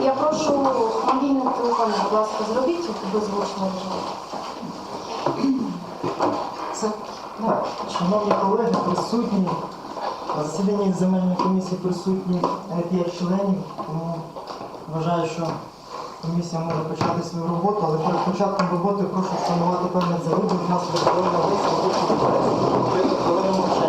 Я прошу мобільний телефон, будь ласка, зробіть беззвучно режим. Це Так, шановні колеги, присутні. На засіданні земельної комісії присутні п'ять членів, тому вважаю, що комісія може почати свою роботу, але перед початком роботи прошу встановити певне загиблих внаслідок нас хвилину мовчання.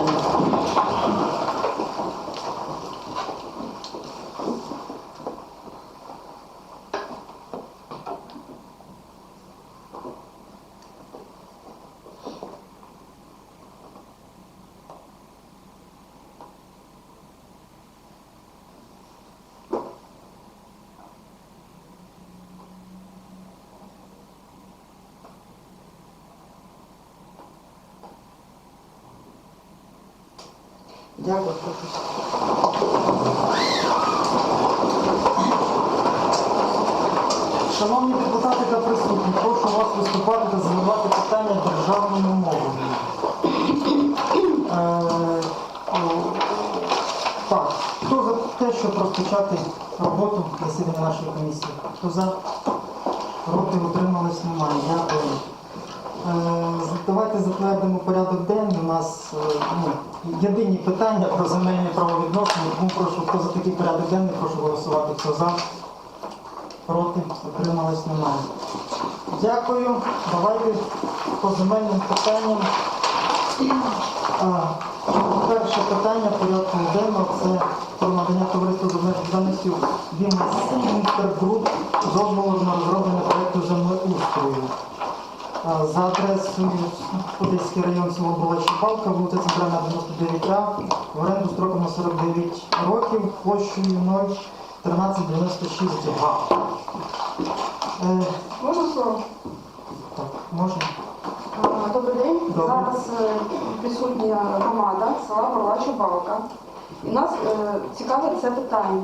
Дякую. Шановні депутати та присутні, прошу вас виступати та задавати питання державною мовою. Е, Так, хто за те, щоб розпочати роботу засідання нашої комісії? Хто за? Проти утримались немає. Дякую. Е, Давайте затвердимо порядок денний. У нас е, ну, єдині питання про земельні правовідносини, тому прошу, хто за такий порядок денний, прошу голосувати. Хто за? Проти? Утримались немає. Дякую. Давайте по земельним питанням. Перше питання порядку денного це про надання товариству з обмеженістю Вінниць Інтергруп дозволу на розроблення проєкту землеустрою. За адресою Одеський район село Балачі Палка, вулиця Центральна 99А, в оренду строком на 49 років, площею 01396 га. Е, можна слово? так, можна? А, Добрий день. Добрий. Зараз е, присутня громада села Горлача Балка. І нас е, цікавить це питання.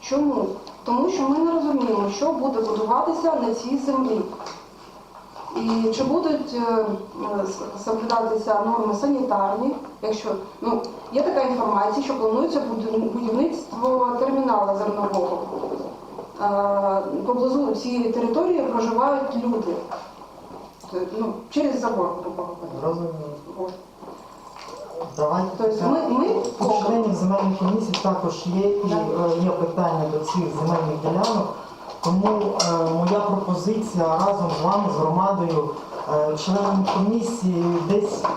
Чому? Тому що ми не розуміємо, що буде будуватися на цій землі. І чи будуть е, е, соблюдатися норми санітарні, якщо ну, є така інформація, що планується будівництво терміналу зернового. Е, Поблизу цієї території проживають люди. Ну, через забор, грубо говоря. Розумію. От. Давайте. Тобто ми, ми У членів земельної комісії також є і е, є питання до цих земельних ділянок. Тому е, моя пропозиція разом з вами, з громадою, е, членами комісії десь е,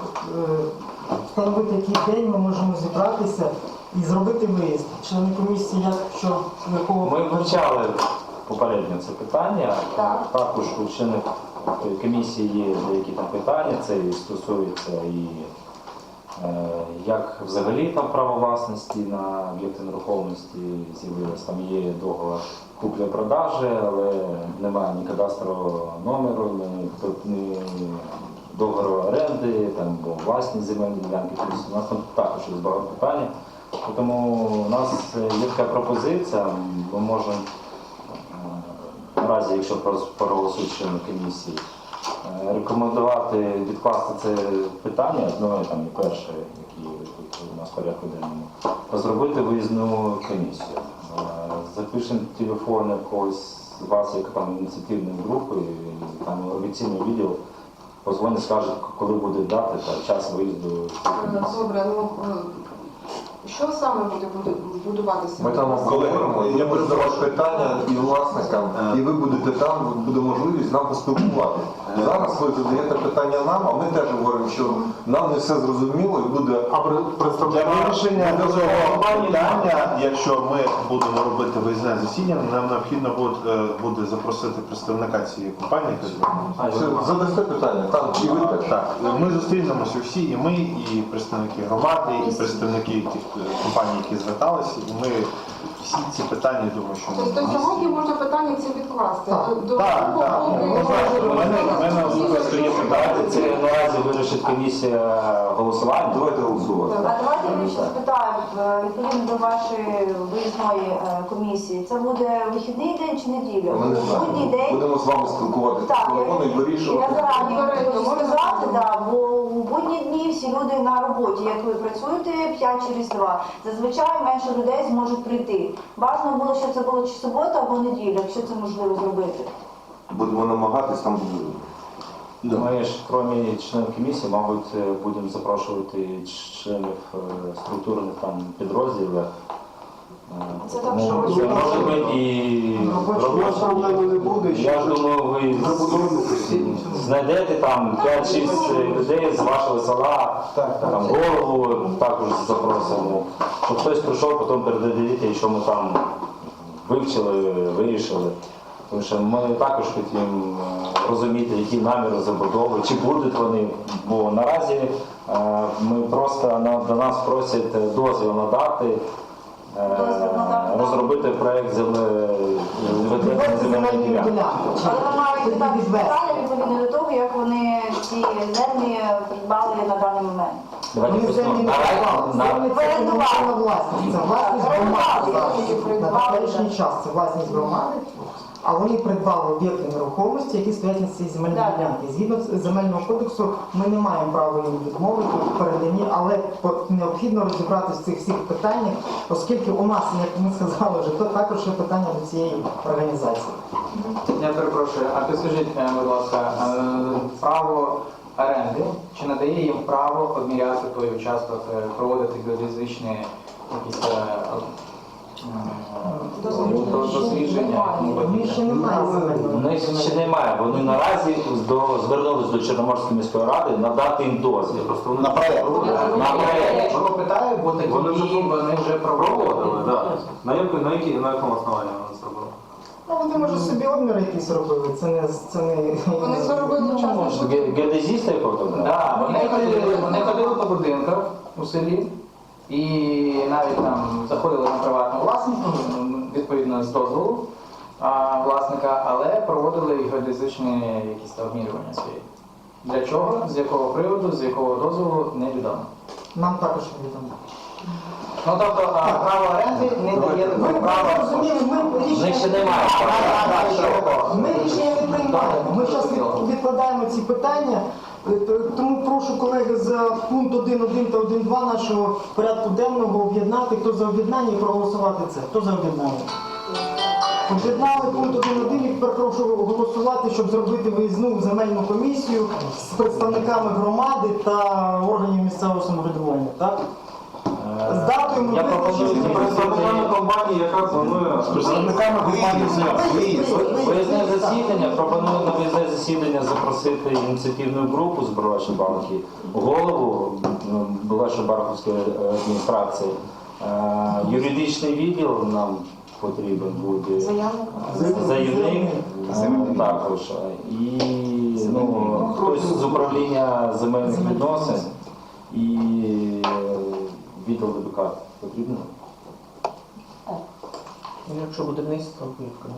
встановити, який день ми можемо зібратися і зробити виїзд. Члени комісії, як що якого Ми вивчали попередньо це питання. Так. Також у членів комісії є деякі там питання, це і стосується і як взагалі там право власності на об'єкти нерухомості з'явилось. Там є договор куплі-продажі, але немає ні кадастрового номеру, ні, ні договору оренди, там, бо власні земельні ділянки. У нас там також є багато питань. Тому у нас є така пропозиція, ми можемо е, наразі, якщо проголосують члени комісії, е, рекомендувати відкласти це питання, одне там і перше, яке тут у нас порядку денному, розробити виїзну комісію. Е, Запишемо телефон якогось з вас, як там ініціативної групи, там офіційний відділ позвонить, скаже, коли буде дати та час виїзду. Е, Добре, ну е, що саме буде будуватися? Ми там обговоримо, я буду задавати питання і власникам, і ви будете там, буде можливість нам поспілкувати. Зараз ви задаєте питання нам, а ми теж говоримо, що нам не все зрозуміло і буде А Для для вирішення цього питання, якщо ми будемо робити виїзне засідання, нам необхідно буде, е, буде запросити представника цієї компанії. яка звернулася. Задасте питання, там і ви теж. Так, ми зустрінемося всі, і ми, і представники громади, і представники тих е, компаній, які зверталися, і ми всі ці питання, я думаю, що Тобто ми... сьогодні можна питання ці відкласти. Так. До- Так, поки- Ну, знаєте, в мене- особисто є Давайте це наразі вирішить комісія голосування. Давайте голосувати. А давайте ми ще спитаємо, е, відповідно до вашої виїзної е, комісії, це буде вихідний день чи неділя? Ми не Будній знаємо. день? Будемо з вами спілкуватися по Так, телефону і я, я вирішувати. зарані хочу сказати, да, бо у будні дні всі люди на роботі, як ви працюєте 5 через 2, зазвичай менше людей зможуть прийти. Бажано було, щоб це було чи субота або неділя, якщо це можливо зробити. Будемо намагатись там. Ми ж, крім членів комісії, мабуть, е, будемо запрошувати членів е, структурних там підрозділів. Це так, що це ви- може бути і робочі. Я думаю, ви знайдете там 5-6 людей з вашого села, там голову також запросимо, щоб хтось прийшов, потім передадите, що ми там вивчили, вирішили. Тому що ми також хотімо е, розуміти, які наміри забудови, чи будуть вони. Бо наразі е, ми просто до нас просять Дозвіл надати. Розробити проєкт земельної ділянки. Але ви маєте Тоді так деталі відповідно до того, як вони ці землі придбали на даний момент. Давайте не на- власність. Це власність громади зараз. На теперішній час це власність громади. А вони придбали об'єкти нерухомості, які стоять на цій земельній ділянці. Згідно з земельного кодексу, ми не маємо права їм відмовити в переданні, але необхідно розібратися в цих всіх питаннях, оскільки у нас, як ми сказали вже, то також є питання до цієї організації. Я перепрошую, а підскажіть, е, будь ласка, е, право оренди, чи надає їм право обміряти той участок, е, проводити геодезичні якісь е, Дослідження. дослідження? Вони ще немає У них ще немає. Вони наразі до, звернулись до Чорноморської міської ради надати їм дозвіл. На проєкт. На проєкт. Питаю, бо такі Вони вже вони вже проводили. На якому на які на якому основанні вони зробили? Ну, вони може собі обміри якісь робили. Це не це не Вони заробили учасник. Ге- Геодезісти вони вони ходили по будинках у селі і навіть там заходили на приватну власність, ну, відповідно з дозволу а, власника, але проводили геодезичні якісь там обмірювання свої. Для чого, з якого приводу, з якого дозволу, невідомо. Нам також невідомо. Ну тобто а, право оренди не дає такого права. ми В них ще немає. Ми рішення не приймаємо. Ми зараз відкладаємо ці питання. Е, Тому прошу колеги за пункт 1.1 та 1.2 нашого порядку денного об'єднати. Хто за об'єднання і проголосувати це? Хто за об'єднання? Об'єднали пункт 1.1 і тепер прошу голосувати, щоб зробити виїзну земельну комісію з представниками громади та органів місцевого самоврядування. Так? З датою ми Я пропоную визначимо Представниками компанії, яка планує представниками компанії. Виїзне засідання, пропоную на виїзне засідання запросити ініціативну групу з банки, голову ну, була Шабарковська адміністрація. Е, Юридичний відділ нам потрібен буде. Заявник. Заявник. Е, також. І ну, хтось з управління земельних відносин. І відділ ДБК потрібно. Ну, Якщо буде вниз, то звісно.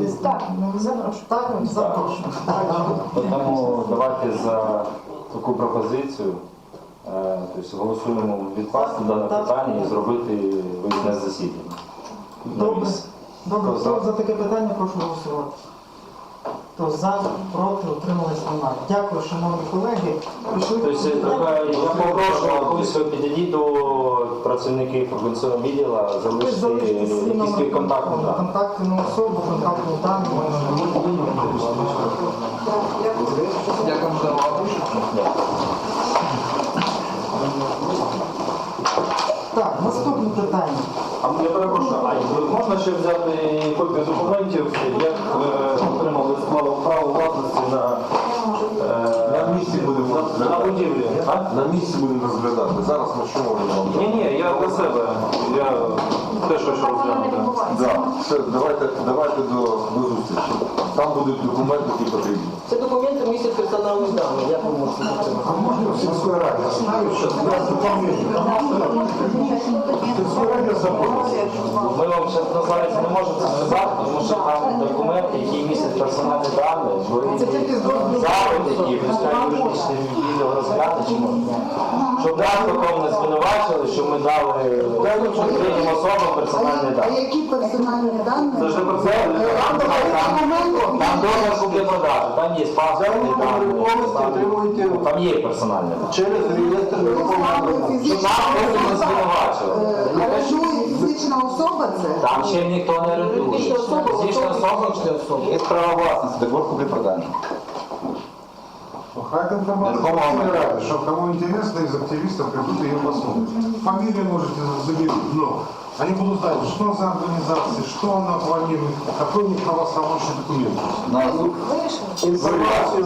Є. Так, запрошую. Так, запрошую. Тому давайте за таку пропозицію. е, Тобто голосуємо відкласти дане питання і зробити виїзне засідання. на Добре. Добре, хто за таке питання, прошу голосувати. Хто за, проти, утримались немає. Дякую, шановні колеги. Пішли. Тобто, така, я попрошу, колись ви підійдіть до працівників організаційного відділу, Ви залишити свій якісь контактні дані. контактну особу, контактну дані. Дякую за увагу. Так, наступне питання. А я перепрошую, а можна ще взяти копію документів, як ви отримали справу право власності на, е, На місці будемо на, на будівлі? А? На місці будемо розглядати. Зараз ми що можемо Ні, ні, я для себе. Я теж хочу розглянути. Да, все, давайте, давайте до, до зустрічі. Там будуть документи, які потрібні. Це документи містять персональні дані. Як ви можете отримати? Сільської ради. Ми вам ще називається не можемо це сказати, тому що там документи, які містять персональні дані, ви запит, які пускай юридичний відділ розгляне, чи можна. Щоб нас потім не звинувачили, що ми дали третім особам персональні дані. А які персональні дані? Це ж не про це. Там, там договір продажу, там є дані, там, там є персональні дані. Через реєстр Щоб нас потім не звинувачили. Орендує фізична особа це? Там ще ніхто не орендує. Фізична особа Есть право властности, договор купли-продажи. Хай информация что кому интересно из активистов придут и ее посмотрят. Фамилию можете заберуть, но они будут знать, что за организация, что она планирует, какой у них православный документ. На Информацию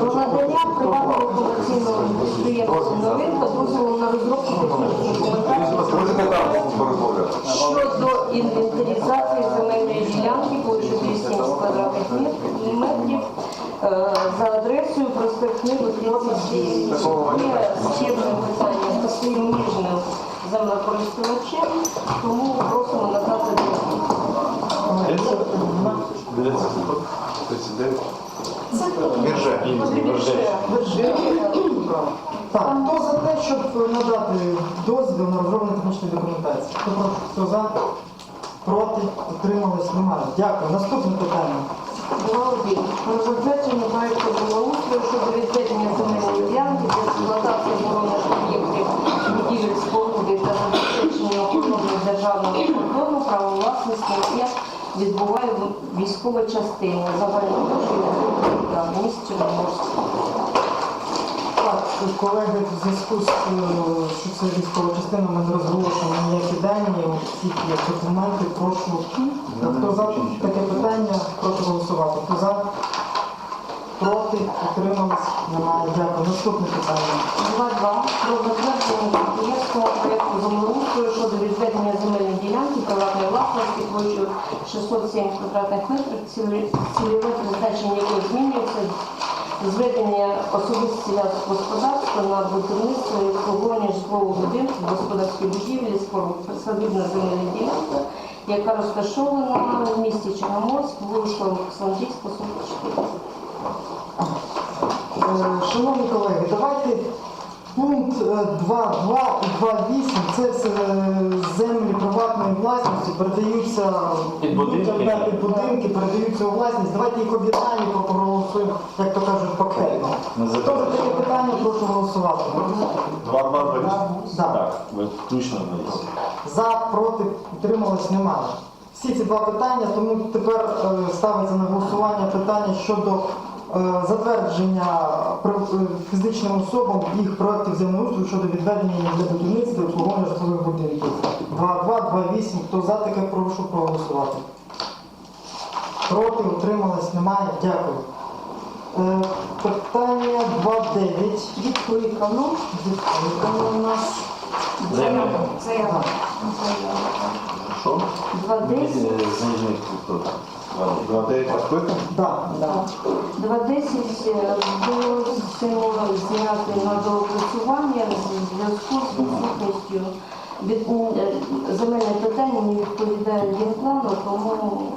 Про надання приватного комерційного підприємства новинка дозволу на розробку щодо інвентаризації земельної ділянки площею 270 квадратних метрів за адресою проспект Миру 37. Є східне питання з суміжним землекористувачем, тому просимо надати Бірже. Так, хто за те, щоб надати дозвіл на розроблення технічної документації? Хто за? Проти? Утримались? Немає. Дякую. Наступне питання. Один. Про затвердження проекту благоустрою щодо відведення земельної ділянки для експлуатації оборонних об'єктів будівель споруди та забезпечення охорони державного кордону право власності, яке відбуває військова частина загальної площі місті Чорноморськ. Колеги, в зв'язку з е, що це військова частина, ми не розголошуємо ніякі дані, всі є документи, прошу. Хто за таке питання, прошу голосувати. Хто за? Проти? Утримались? Немає. Дякую. Наступне питання. 2.2. Про затвердження підприємського проєкту землеустрою щодо відведення земельної ділянки приватної власності площею 607 квадратних метрів, цільове призначення якої змінюється зведення особисті господарства на будівництво і обслуговування житлового будинку, господарської будівлі, споруд, земельна ділянка, яка розташована в місті Чорноморськ, вулиця Олександрівська, 44. Е, Шановні колеги, давайте пункт е, 2.2 і 2.8 це все е, землі приватної власності передаються Під будинки. Під будинки, передаються у власність. Давайте їх об'єднаємо проголосуємо, як то кажуть, пакетно. Хто за таке питання, прошу голосувати. Два, два, два. Да. Так, ви включно За, проти, утрималось, немає. Всі ці два питання, тому тепер е, ставиться на голосування питання щодо е, Е, затвердження е, фізичним особам їх проєктів землеустрою щодо відведення їх для будівництва і обслуговування житлових будинків. 2.2.2.8. Хто за таке, прошу проголосувати. Проти, утрималось, немає. Дякую. Е, питання 2.9. Відкликано. Відкликано у нас. Заява. Заява. 2.10. Заява. 2.10 е, було зняти на доопрацювання зв'язку з відсутністю від е, земельне питання не відповідає їм плану, тому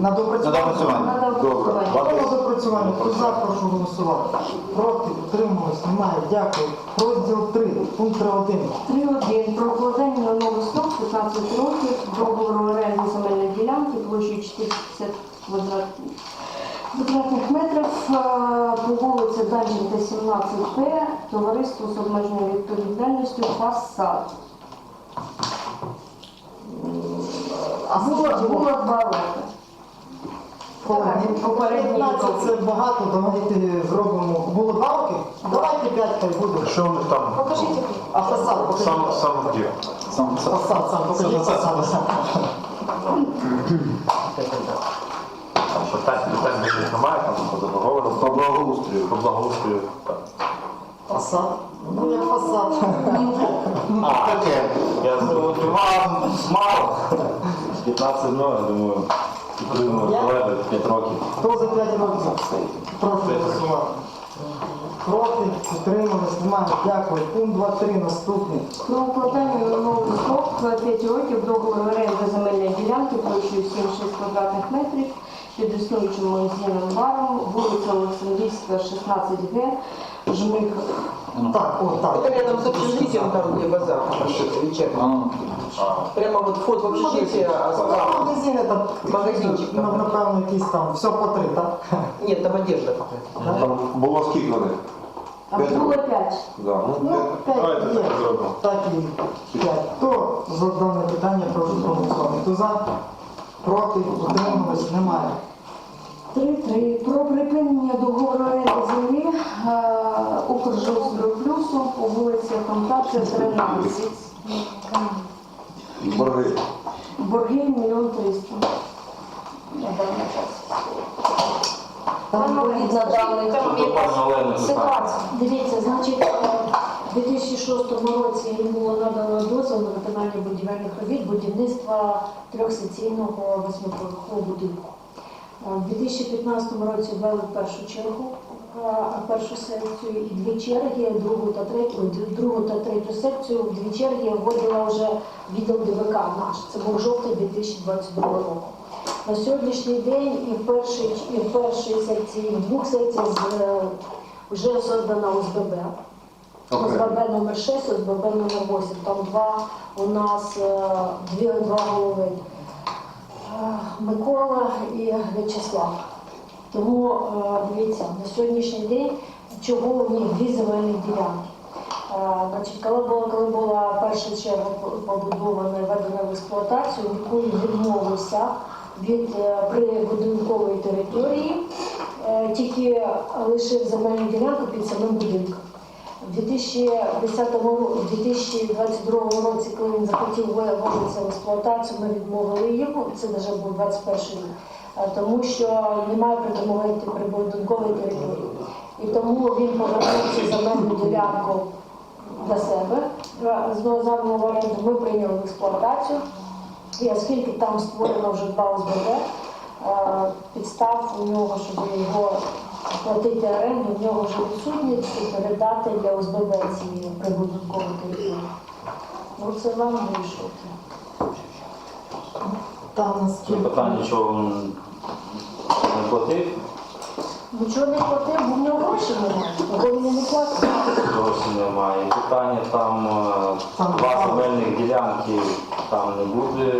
на доопрацювання. доопрацювання. треба доопрацювання. Хто за доопрацювання? Хто за, прошу голосувати. Проти, утримались, немає. Дякую. Розділ 3, пункт 3.1. 3.1. Про укладання на новий срок 15 років договору оренди земельної ділянки площею 450 квадратних квадратних метрів е, по вулиці Данченка, 17П, товариство з обмеженою відповідальністю «Фасад». А Було, було два роки. Колеги, Попередній 15 це багато, давайте зробимо. Було два роки? Давайте 5 хай буде. Що у там? Покажіть. А фасад, покажіть. Сам, сам де? Сам Фасад, сам, покажіть фасад. Питань, питань більше немає, там по договору. По благоустрою. По благоустрою. Так. Фасад? Ну як фасад. А, таке. Я От вам мало. 15 ну, я думаю, підтримую 5 років. Хто за 5 років? Прошу голосувати. Проти, утримались, немає. Дякую. Пункт 2.3 наступний. Про укладання на новий срок 5 років договору оренди земельної ділянки площею 76 квадратних метрів під існуючим магазином баром, вулиця Олександрівська, 16Г, Жмих. Так, о, так. Это рядом с общежитием, там, где базар вечерний. Прямо вот вход в общежитие, а Там справа... магазини там, Магазинчик, так. напевно, якісь там, все по три, так? Нет, там одежда какая-то. Там було скільки вони? А П'ять було років. 5. Да, ну, Ну, п'ять. 5 Давайте є. так і зробимо. Так і 5. Хто за дане питання прошу проголосувати? Хто за? Проти, утримались, немає. 3.3. Про припинення договору оренди землі е, Укржострою по вулиці Фантація, 13. Борги. Борги 1 мільйон 300. На даний час. Ситуація. Дивіться, значить, е, в 2006 році їм було надано дозвіл на виконання будівельних робіт будівництва трьохсекційного восьмиповерхового будинку. Е, В 2015 році ввели в першу чергу першу секцію і дві черги, другу та третю, другу та третю секцію в дві черги вводила вже відділ ДВК наш. Це був жовтий 2022 року. На сьогоднішній день і в першій, і в першій секції, і в двох секціях е, вже создана ОСББ. ОСББ номер 6, ОСББ номер 8. Там два у нас е, дві, два голови. Е, Микола і В'ячеслав. Тому е, дивіться, на сьогоднішній день чого у них дві земельні ділянки. Е, Значить, коли була, коли була перша черга побудована і введена в експлуатацію, Миколі відмовився від е, прибудинкової території, тільки лишив земельну ділянку під самим будинком. У 2010 ро- в 2022 році, коли він захотів виводитися в експлуатацію, ми відмовили йому, це вже був 21 рік, тому що немає придомової прибудинкової території. І тому він повернув цю земельну ділянку для себе. Е, З новозамного ми прийняли в експлуатацію. І оскільки там створено вже два ОСББ, е, підстав у нього, щоб його платити оренду, в нього вже відсутні і передати для ОСББ ці прибудинкові території. Ну це вам вирішувати. Там наскільки. Питання, чого він не платив, Нічого не платив, бо в нього грошей немає, бо він не платить. грошей немає. Питання там е, Там два земельних ділянки, там не буде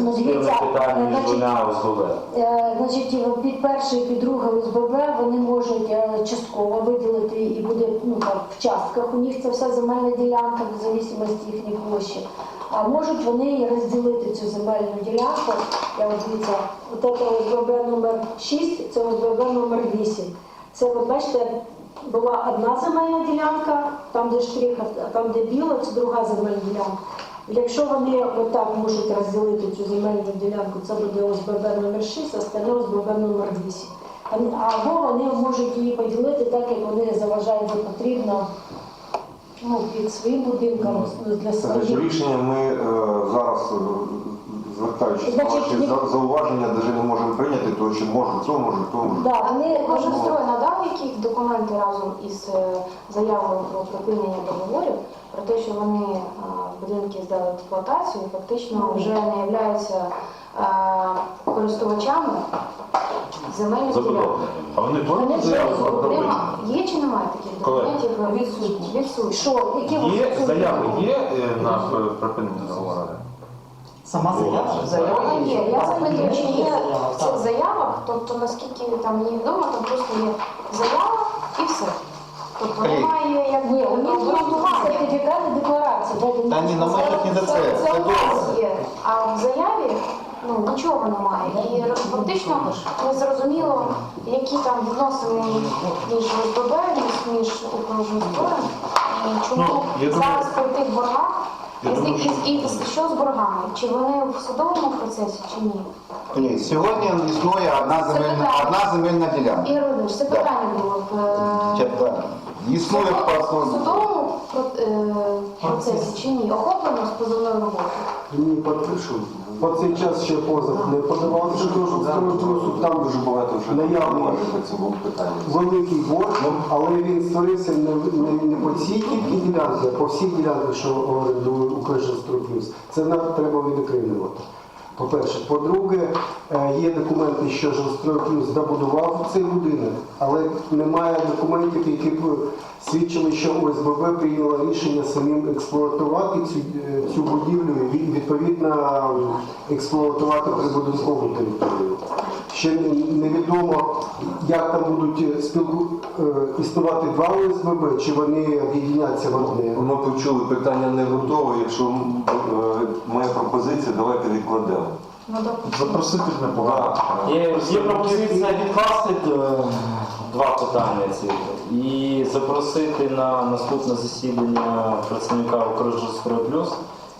Ну, дивіться, питання між значить, двома ОСББ. Е, Значить, під перше і під друге ОСББ вони можуть е, частково виділити і буде ну, там, в частках у них це вся земельна ділянка в залежності їхньої площі. А можуть вони розділити цю земельну ділянку. Я от дивіться, от це ОСББ номер 6, це ОСББ номер 8. Це, от бачите, була одна земельна ділянка, там де штрих, там де біло, це друга земельна ділянка. Якщо вони отак можуть розділити цю земельну ділянку, це буде ОСББ номер 6, а стане ОСББ номер 8. Або вони можуть її поділити так, як вони заважають за потрібно ну, під своїм будинком для Значить, своїх. рішення ми е, зараз, е, звертаючись на ваші зауваження, навіть не можемо прийняти, тому що може то, може то, може. Да, вони Кожен строй надав якісь документи разом із е, заявою про припинення договорів про те, що вони будинки здали в експлуатацію, і фактично вже не являються користувачами земельних ділянок. Забудовники. А вони Вони заяву нема. Є чи немає таких документів? Відсутні. Відсутні. що, які Є стосунки? заяви, є е, на е, припинення договору? Сама заява? Вона є. Я запитую, чи є в цих заявах, тобто наскільки там мені відомо, там просто є заява і все. Тобто Клей. немає як Ні, у них є обґрунтування. сертифікати декларації. де Та ні, ми так не до це. Це Це у добре. нас є, а в заяві ну, нічого немає. І фактично не зрозуміло, які там відносини між ОСББ, між, окружним збором, і чому Ну, зараз при тих боргах, Я і, думаю, і, і, що з боргами? Чи вони в судовому процесі, чи ні? Ні, сьогодні існує одна земельна, одна земельна ділянка. Ігор Володимирович, це Да. питання було в е, Чи- да. Існує в судовому про- е, процесі чи ні? Охоплено з позовною роботою? Ні, підпишу. По цей час ще позов не подавався до жорсткого плюсу. Там Дуже багато вже Наявно. по цьому питанню. великий борг, але він створився не, не, не по цій тільки ділянці, а по всіх ділянках, що орендує Укржестрой плюс. Це нам треба відокремлювати. По-перше, по-друге, е, є документи, що Жилстрой Плюс добудував цей будинок, але немає документів, які б свідчили, що ОСББ прийняло рішення самим експлуатувати цю, е, цю будівлю і відповідно експлуатувати прибудинкову територію. Ще невідомо, як там будуть е, спілку е, існувати два ОСББ, чи вони об'єдняться в одне. Ми почули, питання не готове. Якщо е, моя пропозиція, давайте відкладемо. Ну. Запросити непогано. Є, є пропозиція відкласти два питання ці і запросити на наступне засідання працівника Укржестрой Плюс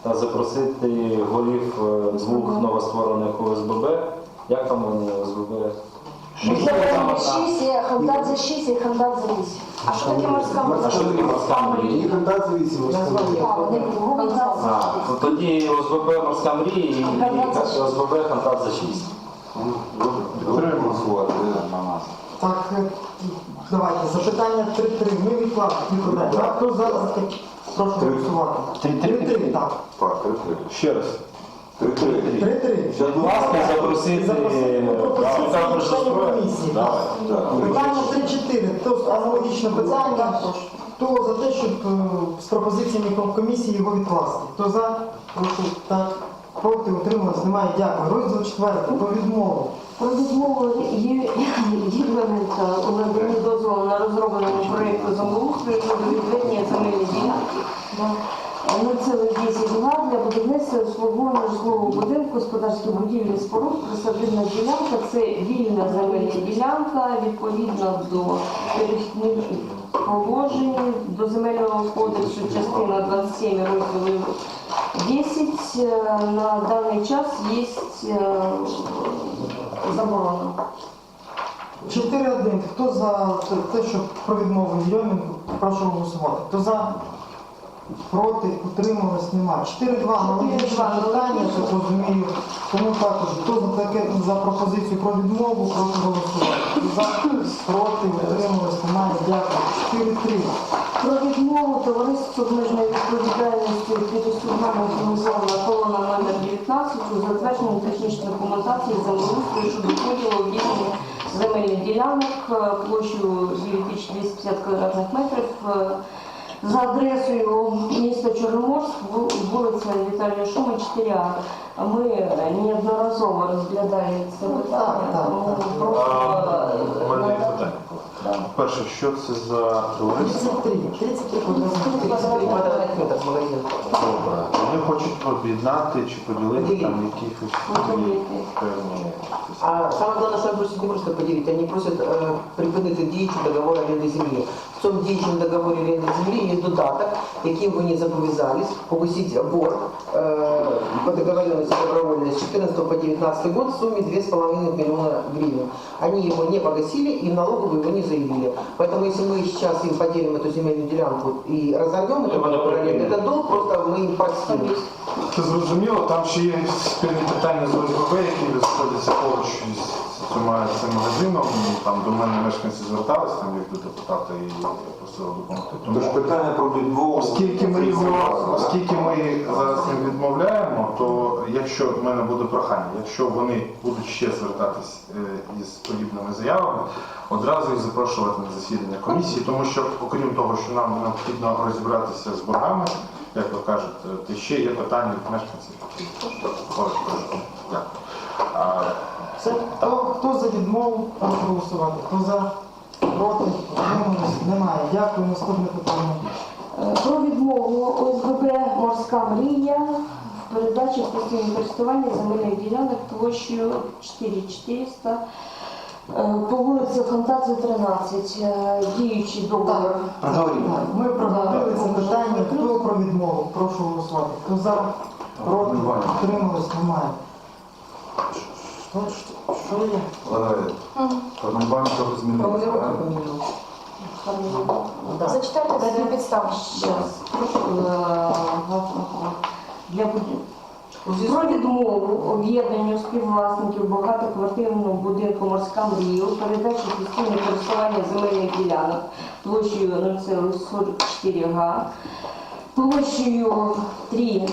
та запросити голів е, двох новостворених ОСББ. Як там вони ОСББ? Це одна. 6, є Хандадзе 6 і Хандадзе 8. А що таке морська А що таке морська мрія? І контакт зависимості. А, вони Хандадзе А, то тоді ОСББ Морська мрія і ОСББ Контакт за 6. Добре голосувати. Так, е, давайте, запитання 3-3. Ми відкладемо. Відкладаємо. Так, Хто за? Прошу Три. голосувати. 3-3, так. Так, три-три. Ще раз. Три-три. 3-3. Будь ласка, запросити Запросити пропозиції членів комісії. Давай. Питання 3-4. То аналогічне питання. Хто за те, щоб е, з пропозиціями ком- комісії його відкласти? Хто за? Прошу так. Проти утрималось? Немає. Дякую. Розділ 4. Про відмову. Про відмову Євгененка у наданні дозволу на розробленому проєкту землеустрою щодо відведення земельних ділянок на цілих 10 га для будівництва обслуговування житлового будинку, господарських будівлі споруд, присадибна ділянка це вільна земельна ділянка відповідно до перехідних положень до земельного кодексу частина 27 розділу 10 е, на даний час є е, заборона. 4-1. Хто за те, що про відмову Єрьомінку? Прошу голосувати. Хто за? Проти, утрималось, немає. 4-2, аналогічне 4-2, питання, так розумію. Тому також, хто за таке за пропозицію про відмову, прошу голосувати. За, проти, утрималось, немає. Дякую. 4-3. Про відмову товариству з обмеженою відповідальністю підосудному організована колона номер 19 у затвердженні технічної документації землеустрою щодо поділу об'єднання земельних ділянок е, площею 9250 квадратних метрів е, за адресою міста Чорноморськ, вулиця Віталія Шума, 4А. Ми неодноразово розглядаємо це питання, так, тому так. прошу А, е, У мене є надати- питання. Перше, що це за товариство? 33, 33 квадратних 33 квадратных метров магазин. Добре. Вони хочуть об'єднати чи поділити там якихось певні. А самое главное, что они просят не просто поделить, они просят э, припинити діючий договор оренди землі. В цьому діючому договорі оренди землі є додаток, яким вони зобов'язались погасити борг э, по договоренности добровольной с 14 по 19 год в сумме 2,5 миллиона гривен. Они его не погасили и в налоговую его не заявили. Поэтому если мы сейчас им поделим эту земельную делянку и разорвем этот договор аренды, этот долг просто мы им простим. Це зрозуміло, там ще є спільні питання з ОСББ, які знаходяться поруч із цим, цим магазином. Там до мене мешканці звертались, там як до депутата і просили допомогти. Тож питання про відмову. Оскільки ми його, оскільки ми зараз їм відмовляємо, то якщо в мене буде прохання, якщо вони будуть ще звертатись е, із подібними заявами, одразу їх запрошувати на засідання комісії, тому що окрім того, що нам необхідно розібратися з боргами, як ви кажете, то ще є питання від мешканців, які поруч проживають. Дякую. А, Все, хто, хто за відмову, прошу голосувати. Хто за, проти, утримались? Немає. Дякую. Наступне питання. Е, Про відмову ОСББ Морська мрія в передачі в постійне користування земельних ділянок площею 4400 е, по вулиці Фантазії 13. Е, Діючий договір. Проговорили. Ми проговорили це питання. Хто про відмову? Прошу голосувати. Хто за, проти, утримались? Немає. Що, що є? Валерія, Карнобанк трохи змінився. Формулировка правильно? помінялася. Зачитайте далі підставу. Для будів- У зв'язку- Про відмову співвласників багатоквартирного будинку Морська мрія у передачі постійне користування земельних ділянок площею 0,44 га, площею 300.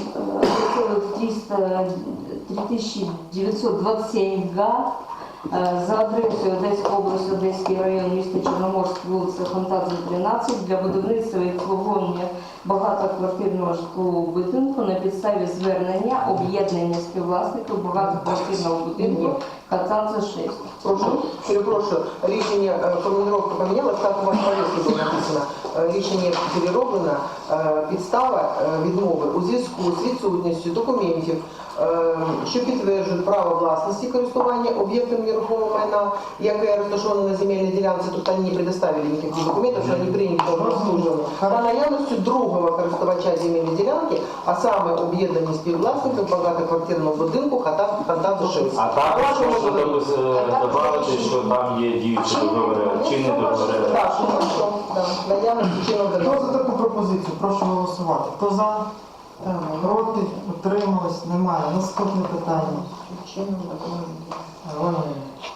3927 га е, за адресою Одеська область, Одеський район, міста Чорноморськ, вулиця Фантазм, 13 для будівництва і вклонення багатоквартирного житлового будинку на підставі звернення об'єднання співвласників багатоквартирного будинку Кацанца 6. Прошу, перепрошую, рішення е, формулировка помінялась, так у вас в повістці було написано. Е, Рішення перероблено, е, підстава е, відмови у зв'язку з відсутністю документів, е, що підтверджують право власності користування об'єктом нерухомого майна, яке розташоване на земельній ділянці, тобто вони не предоставили ніяких документів, що вони прийняли по обслуживанню, та другого користувача земельної ділянки, а саме об'єднані співвласників багатоквартирного будинку хата Фантазу 6. А також можна додати, що там є діючі договори, чинні договори. Так, хорошо, да. Наявності чинного Хто за таку пропозицію? Прошу голосувати. Хто за? Проти? Утримались? Немає. Наступне питання. Олена.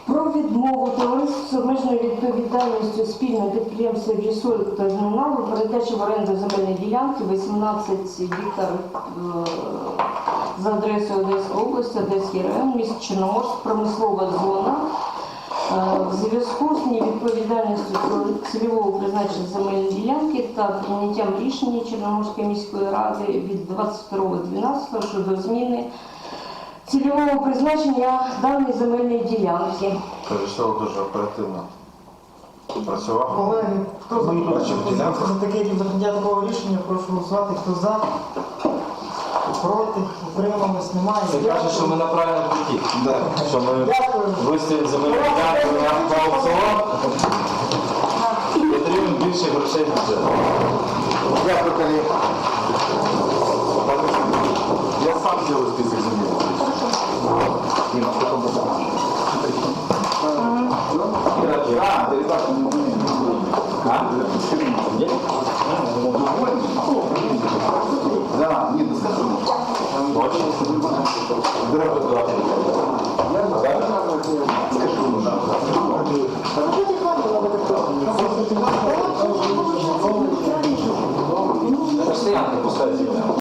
Про відмову товариству з обмеженою відповідальністю спільного підприємства «Джісоль» та «Журналу» передачі в оренду земельної ділянки 18 гектар е, за адресою Одеської області, Одеський район, місто Чорноморськ, промислова зона. Е, В зв'язку з невідповідальністю цільового призначення земельної ділянки та прийняттям рішення Чорноморської міської ради від 22.12 щодо зміни цільового призначення даної земельної ділянки. Вячеслав дуже оперативно працював. Колеги, хто за таку пропозицію? За таке прийняття такого рішення, прошу голосувати. Хто за? Проти? Утримались? Немає. Це каже, що ми на правильному путі. Що ми Дякую. виставимо земельну ділянку на аукціон і більше грошей в бюджет. Дякую, колеги. Я сам сделаю список земель. Да, делегация